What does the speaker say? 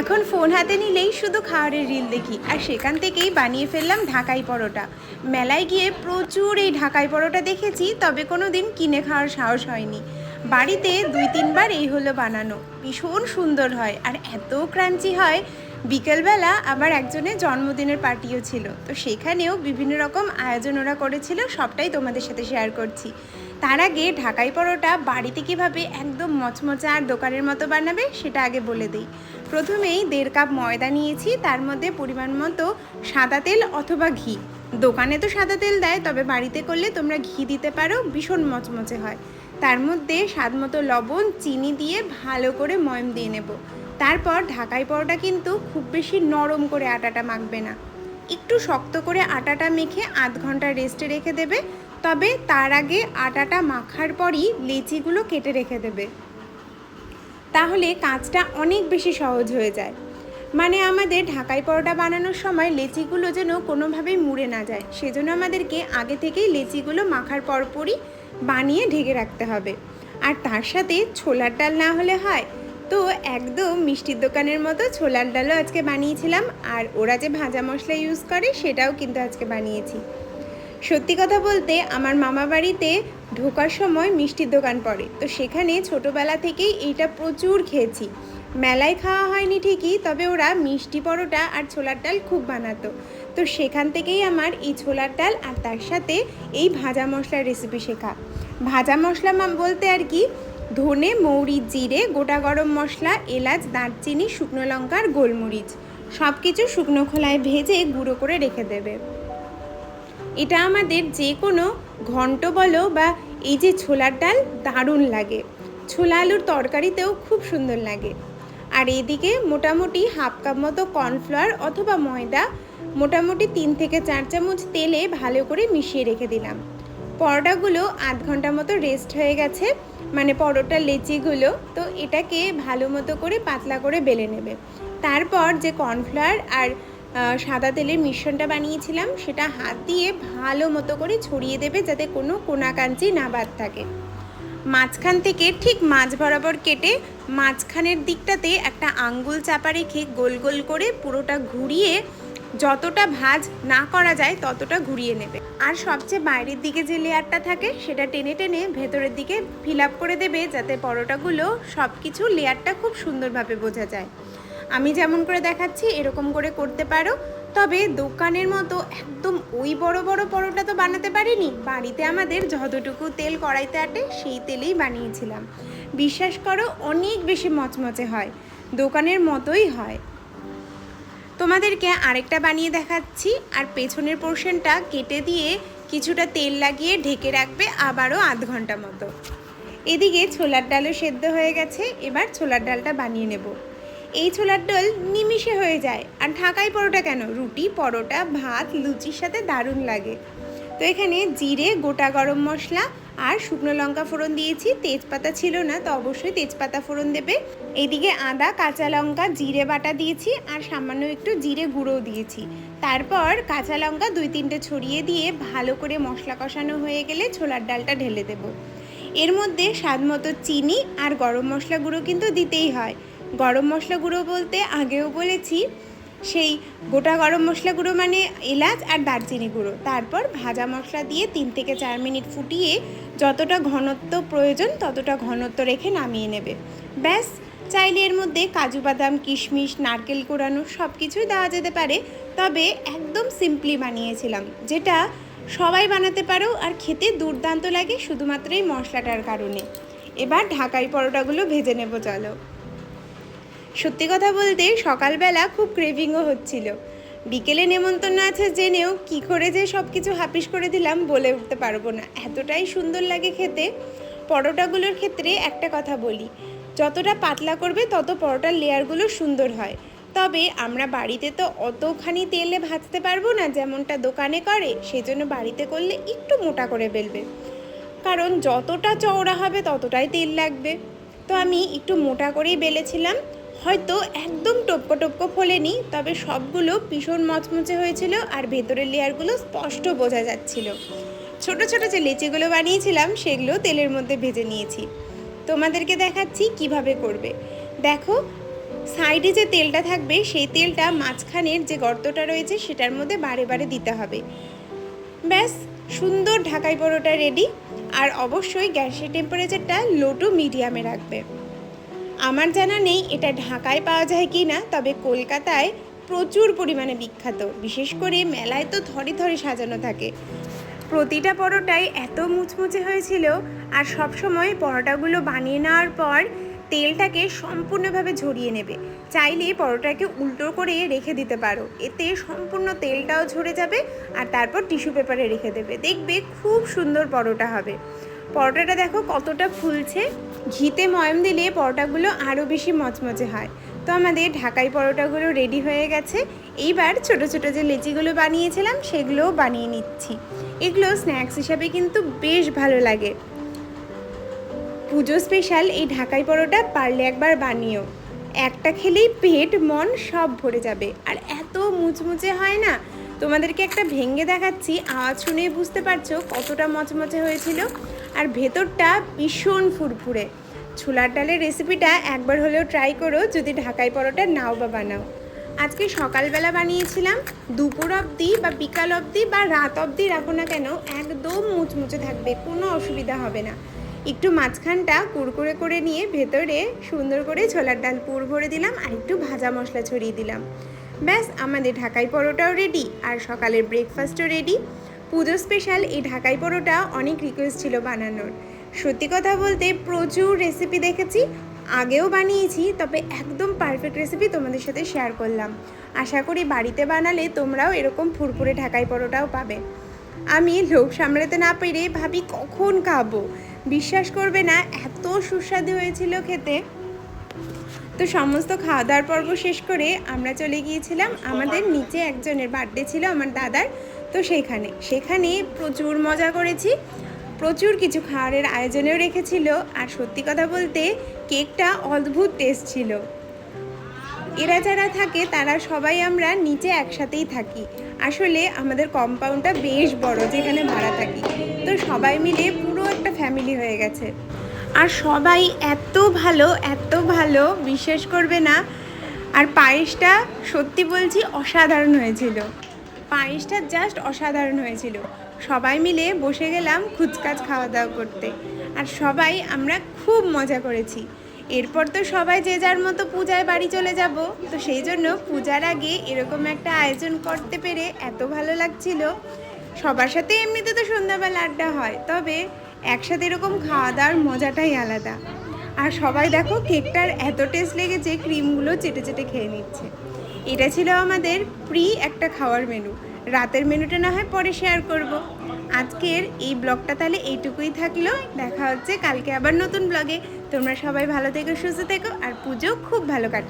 এখন ফোন হাতে নিলেই শুধু খাওয়ারের রিল দেখি, আর সেখান থেকেই বানিয়ে ফেললাম ঢাকাই পরোটা। মেলায় গিয়ে প্রচুর এই ঢাকাই পরোটা দেখেছি, তবে কোনো দিন কিনে খাওয়ার সাহস হয়নি। বাড়িতে দুই তিনবার এই হলো বানানো। ভীষণ সুন্দর হয়, আর এত ক্রাঞ্চি হয়। বিকেলবেলা আবার একজনের জন্মদিনের পার্টিও ছিল, তো সেখানেও বিভিন্ন রকম আয়োজন ওরা করেছিল, সবটাই তোমাদের সাথে শেয়ার করছি। তার আগে ঢাকাই পরোটা বাড়িতে কীভাবে একদম মচমচা আর দোকানের মতো বানাবে, সেটা আগে বলে দিই। প্রথমেই দেড় কাপ ময়দা নিয়েছি, তার মধ্যে পরিমাণ মতো সাদা তেল অথবা ঘি। দোকানে তো সাদা তেল দেয়, তবে বাড়িতে করলে তোমরা ঘি দিতে পারো, ভীষণ মচমচে হয়। তার মধ্যে স্বাদ মতো লবণ, চিনি দিয়ে ভালো করে ময়ম দিয়ে নেব। তারপর ঢাকাই পরোটা কিন্তু খুব বেশি নরম করে আটাটা মাখবে না। একটু শক্ত করে আটাটা মেখে আধ ঘণ্টা রেস্টে রেখে দেবে, তবে তার আগে আটাটা মাখার পরই লেচিগুলো কেটে রেখে দেবে। তাহলে কাজটা অনেক বেশি সহজ হয়ে যায়। মানে আমাদের ঢাকাই পরোটা বানানোর সময় লেচিগুলো যেন কোনোভাবেই মুড়ে না যায়, সেজন্য আমাদেরকে আগে থেকেই লেচিগুলো মাখার পরপরই বানিয়ে ঢেকে রাখতে হবে। আর তার সাথে ছোলার ডাল না হলে হয়। তো একদম মিষ্টির দোকানের মতো ছোলার ডালও আজকে বানিয়েছিলাম, আর ওরা যে ভাজা মশলা ইউজ করে সেটাও কিন্তু আজকে বানিয়েছি। সত্যি কথা বলতে আমার মামা বাড়িতে ঢোকার সময় মিষ্টির দোকান পড়ে। তো সেখানে ছোটোবেলা থেকেই এইটা প্রচুর খেয়েছি। মেলায় খাওয়া হয়নি ঠিকই, তবে ওরা মিষ্টি পরোটা আর ছোলার ডাল খুব বানাতো। তো সেখান থেকেই আমার এই ছোলার ডাল আর তার সাথে এই ভাজা মশলার রেসিপি শেখা। ভাজা মশলা বলতে আর কি, ধনে, মৌরি, জিরে, গোটা গরম মশলা, এলাচ, দারচিনি, শুকনো লঙ্কা আর গোলমরিচ। সব কিছু শুকনো খোলায় ভেজে গুঁড়ো করে রেখে দেবে। এটা আমাদের যে কোনো ঘন্ট বলো বা এই যে ছোলার ডাল দারুণ লাগে। ছোলা আলুর তরকারিতেও খুব সুন্দর লাগে। আর এদিকে মোটামুটি হাফ কাপ মতো কর্নফ্লাওয়ার অথবা ময়দা, মোটামুটি তিন থেকে চার চামচ তেলে ভালো করে মিশিয়ে রেখে দিলাম। পরোটাগুলো আধ ঘণ্টা মতো রেস্ট হয়ে গেছে মানে পরোটার লেচিগুলো, তো এটাকে ভালো মতো করে পাতলা করে বেলে নেবে। তারপর যে কর্নফ্লাওয়ার আর সাদা তেলের মিশ্রণটা বানিয়েছিলাম। সেটা হাত দিয়ে ভালো মতো করে ছড়িয়ে দেবে যাতে কোনো কোনাকাঞ্চি না বাদ থাকে। মাঝখান থেকে ঠিক মাঝ বরাবর কেটে মাঝখানের দিকটাতে একটা আঙ্গুল চাপা রেখে গোল গোল করে পুরোটা ঘুরিয়ে যতটা ভাঁজ না করা যায় ততটা ঘুরিয়ে নেবে। আর সবচেয়ে বাইরের দিকে যে লেয়ারটা থাকে, সেটা টেনে টেনে ভেতরের দিকে ফিল করে দেবে যাতে পরোটাগুলো সব কিছু লেয়ারটা খুব সুন্দরভাবে বোঝা যায়। আমি যেমন করে দেখাচ্ছি, এরকম করে করতে পারো। তবে দোকানের মতো একদম ওই বড় বড় পরোটা তো বানাতে পারিনি। বাড়িতে আমাদের যতটুকু তেল কড়াইতে আটে, সেই তেলেই বানিয়েছিলাম। বিশ্বাস করো, অনেক বেশি মচমচে হয়। দোকানের মতোই হয়। তোমাদেরকে আরেকটা বানিয়ে দেখাচ্ছি। আর পেছনের পোর্শনটা কেটে দিয়ে কিছুটা তেল লাগিয়ে ঢেকে রাখবে আবারও আধ ঘণ্টা মতো। এদিকে ছোলার ডালও সেদ্ধ হয়ে গেছে। এবার ছোলার ডালটা বানিয়ে নেব। এই ছোলার ডাল নিমিষে হয়ে যায়। আর ঢাকাই পরোটা কেন? রুটি, পরোটা, ভাত, লুচির সাথে দারুণ লাগে। তো এখানে জিরে, গোটা গরম মশলা আর শুকনো লঙ্কা ফোড়ন দিয়েছি। তেজপাতা ছিল না, তো অবশ্যই তেজপাতা ফোড়ন দেবে। এইদিকে আদা, কাঁচা লঙ্কা, জিরে বাটা দিয়েছি আর সামান্য একটু জিরে গুঁড়োও দিয়েছি। তারপর কাঁচা লঙ্কা দুই তিনটে ছড়িয়ে দিয়ে ভালো করে মশলা কষানো হয়ে গেলে ছোলার ডালটা ঢেলে দেবো। এর মধ্যে স্বাদ মতো চিনি আর গরম মশলা গুঁড়ো কিন্তু দিতেই হয়। গরম মশলা গুঁড়ো বলতে আগেও বলেছি, সেই গোটা গরম মশলা গুঁড়ো মানে এলাচ আর দারচিনি গুঁড়ো। তারপর ভাজা মশলা দিয়ে তিন থেকে চার মিনিট ফুটিয়ে যতটা ঘনত্ব প্রয়োজন ততটা ঘনত্ব রেখে নামিয়ে নেবে। ব্যাস, চাইলে এর মধ্যে কাজু বাদাম, কিশমিশ, নারকেল কোড়ানো সব কিছুই দেওয়া যেতে পারে, তবে একদম সিম্পলি বানিয়েছিলাম, যেটা সবাই বানাতে পারো আর খেতে দুর্দান্ত লাগে শুধুমাত্র এই মশলাটার কারণে। এবার ঢাকাই পরোটাগুলো ভেজে নেব, চলো। সত্যি কথা বলতে সকালবেলা খুব ক্রেভিংও হচ্ছিল। বিকেলে নেমন্তন্ন আছে জেনেও কি করে যে সব কিছু হাপিস করে দিলাম বলে উঠতে পারব না। এতটাই সুন্দর লাগে খেতে। পরোটাগুলোর ক্ষেত্রে একটা কথা বলি, যতটা পাতলা করবে তত পরোটার লেয়ারগুলো সুন্দর হয়। তবে আমরা বাড়িতে তো অতখানি তেলে ভাজতে পারব না যেমনটা দোকানে করে সেই জন্য বাড়িতে করলে একটু মোটা করে বেলবে। কারণ যতটা চওড়া হবে ততটাই তেল লাগবে। তো আমি একটু মোটা করেই বেলেছিলাম। হয়তো একদম টপকো টপকো ফোলেনি, তবে সবগুলো ভীষণ মচমচে হয়েছিল আর ভেতরের লেয়ারগুলো স্পষ্ট বোঝা যাচ্ছিল। ছোট ছোট যে লেচিগুলো বানিয়েছিলাম, সেগুলো তেলের মধ্যে ভেজে নিয়েছি। তোমাদেরকে দেখাচ্ছি কীভাবে করবে। দেখো, সাইডে যে তেলটা থাকবে, সেই তেলটা মাঝখানের যে গর্তটা রয়েছে, সেটার মধ্যে বারে বারে দিতে হবে। ব্যাস, সুন্দর ঢাকাই পরোটা রেডি। আর অবশ্যই গ্যাসের টেম্পারেচারটা লো টু মিডিয়ামে রাখবে। আমার জানা নেই এটা ঢাকায় পাওয়া যায় কি না, তবে কলকাতায় প্রচুর পরিমাণে বিখ্যাত। বিশেষ করে মেলায় তো থরে থরে সাজানো থাকে। প্রতিটা পরোটাই এত মুচমুচে হয়েছিল আর সবসময় পরোটাগুলো বানিয়ে নেওয়ার পর তেলটাকে সম্পূর্ণভাবে ঝরিয়ে নেবে। চাইলে পরোটাকে উল্টো করে রেখে দিতে পারো। এতে সম্পূর্ণ তেলটাও ঝরে যাবে আর তারপর টিস্যু পেপারে রেখে দেবে। দেখবে খুব সুন্দর পরোটা হবে। পরোটাটা দেখো কতটা ফুলছে। ঘিতে ময়ম দিলে পরোটাগুলো আরও বেশি মচমচে হয়। তো আমাদের ঢাকাই পরোটাগুলো রেডি হয়ে গেছে। এইবার ছোট ছোট যে লেচিগুলো বানিয়েছিলাম, সেগুলোও বানিয়ে নিচ্ছি। এগুলো স্ন্যাক্স হিসাবে কিন্তু বেশ ভালো লাগে। পুজো স্পেশাল এই ঢাকাই পরোটা পারলে একবার বানিও একটা খেলেই পেট, মন সব ভরে যাবে। আর এত মুচমুচে হয় না? তোমাদেরকে একটা ভেঙে দেখাচ্ছি, আওয়াজ শুনে বুঝতে পারছ কতটা মচমচে হয়েছিল। আর ভেতরটা ভীষণ ফুরফুরে। ছোলার ডালের রেসিপিটা একবার হলেও ট্রাই করো, যদি ঢাকাই পরোটা নাও বা বানাও। আজকে সকালবেলা বানিয়েছিলাম, দুপুর অবধি বা বিকাল অবধি বা রাত অবধি রাখো না কেন, একদম মুচমুচে থাকবে, কোনো অসুবিধা হবে না। একটু মাঝখানটা কুড়কুড়ে করে নিয়ে ভেতরে সুন্দর করে ছোলার ডাল পুর ভরে দিলাম আর একটু ভাজা মশলা ছড়িয়ে দিলাম। ব্যাস, আমাদের ঢাকাই পরোটাও রেডি আর সকালের ব্রেকফাস্টও রেডি পুজো স্পেশাল এই ঢাকাই পরোটা অনেক রিকোয়েস্ট ছিল বানানোর। সত্যি কথা বলতে প্রচুর রেসিপি দেখেছি, আগেও বানিয়েছি, তবে একদম পারফেক্ট রেসিপি তোমাদের সাথে শেয়ার করলাম। আশা করি বাড়িতে বানালে তোমরাও এরকম ফুরফুরে ঢাকাই পরোটাও পাবে। আমি লোভ সামলাতে না পেরে ভাবি কখন খাব। বিশ্বাস করবে না, এত সুস্বাদু হয়েছিল খেতে। তো সমস্ত খাওয়া দাওয়ার পর্ব শেষ করে আমরা চলে গিয়েছিলাম। আমাদের নিচে একজনের বার্থডে ছিল, আমার দাদার। তো সেখানে সেখানে প্রচুর মজা করেছি। প্রচুর কিছু খাবারের আয়োজনেও রেখেছিল। আর সত্যি কথা বলতে, কেকটা অদ্ভুত টেস্ট ছিল। এরা যারা থাকে, তারা সবাই আমরা নিচে একসাথেই থাকি। আসলে আমাদের কম্পাউন্ডটা বেশ বড়, যেখানে ভাড়া থাকি। তো সবাই মিলে পুরো একটা ফ্যামিলি হয়ে গেছে। আর সবাই এত ভালো এত ভালো, বিশ্বাস করবে না। আর পায়েসটা সত্যি বলছি অসাধারণ হয়েছিল। পায়েসটা জাস্ট অসাধারণ হয়েছিল। সবাই মিলে বসে গেলাম খুচকাচ খাওয়া দাওয়া করতে। আর সবাই আমরা খুব মজা করেছি। এরপর তো সবাই যে যার মতো পূজায় বাড়ি চলে যাব, তো সেই জন্য পূজার আগে এরকম একটা আয়োজন করতে পেরে এত ভালো লাগছিল। সবার সাথে এমনিতে তো সন্ধ্যাবেলা আড্ডা হয়, তবে একসাথে এরকম খাওয়া দাওয়ার মজাটাই আলাদা। আর সবাই দেখো কেকটার এত টেস্ট লেগেছে ক্রিমগুলো চেটে চেটে খেয়ে নিচ্ছে। এটা ছিল আমাদের প্রি একটা খাওয়ার মেনু রাতের মেনুটা না হয় পরে শেয়ার করব। আজকের এই ব্লগটা তাহলে এইটুকুই থাকল। দেখা হচ্ছে কালকে আবার নতুন ব্লগে তোমরা সবাই ভালো থেকো, সুস্থ থেকো, আর পুজো খুব ভালো কাটে।